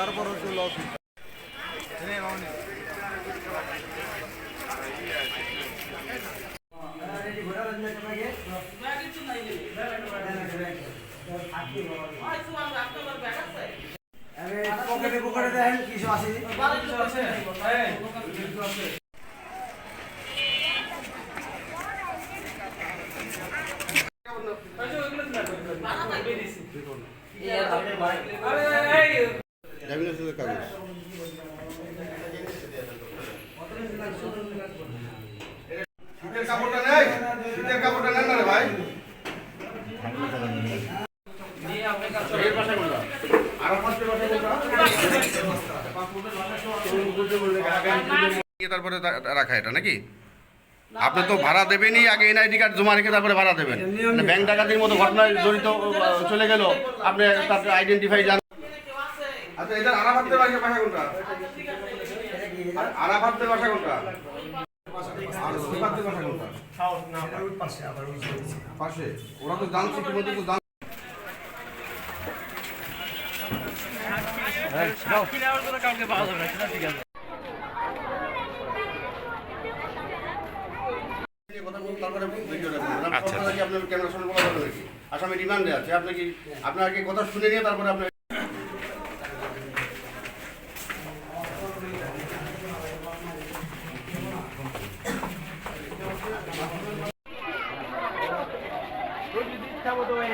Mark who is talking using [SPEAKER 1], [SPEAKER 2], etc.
[SPEAKER 1] তারপর হচ্ছে লস
[SPEAKER 2] পকেটে পকেটে দেখেন কিছু আছে
[SPEAKER 1] ড্রাইভিং কাগজ শীতের কাপড়টা নেই শীতের কাপড়টা নেন না রে ভাই এর পাশে কোনটা? আর পাশে পাশে কোনটা? তারপরে রাখা এটা নাকি? আপনি তো ভাড়া দেবেনই আগে এনআইডি কার্ড জমা রেখে তারপরে ভাড়া দেবেন। মানে ব্যাংক ডাকাতির মতো ঘটনায় জড়িত চলে গেল, আপনি তার আইডেন্টিফাই জান আচ্ছা এটা আরাফাতের বাসা কোনটা? আরাফাতের বাসা কোনটা? আর সিফাতের পাশে। ওরা তো জানছে ইতিমধ্যে তো জান আচ্ছা আপনার বলা যাবে আসামি রিমান্ডে আছে। আপনি কি আপনার আগে কথা শুনে নিয়ে তারপরে আপনি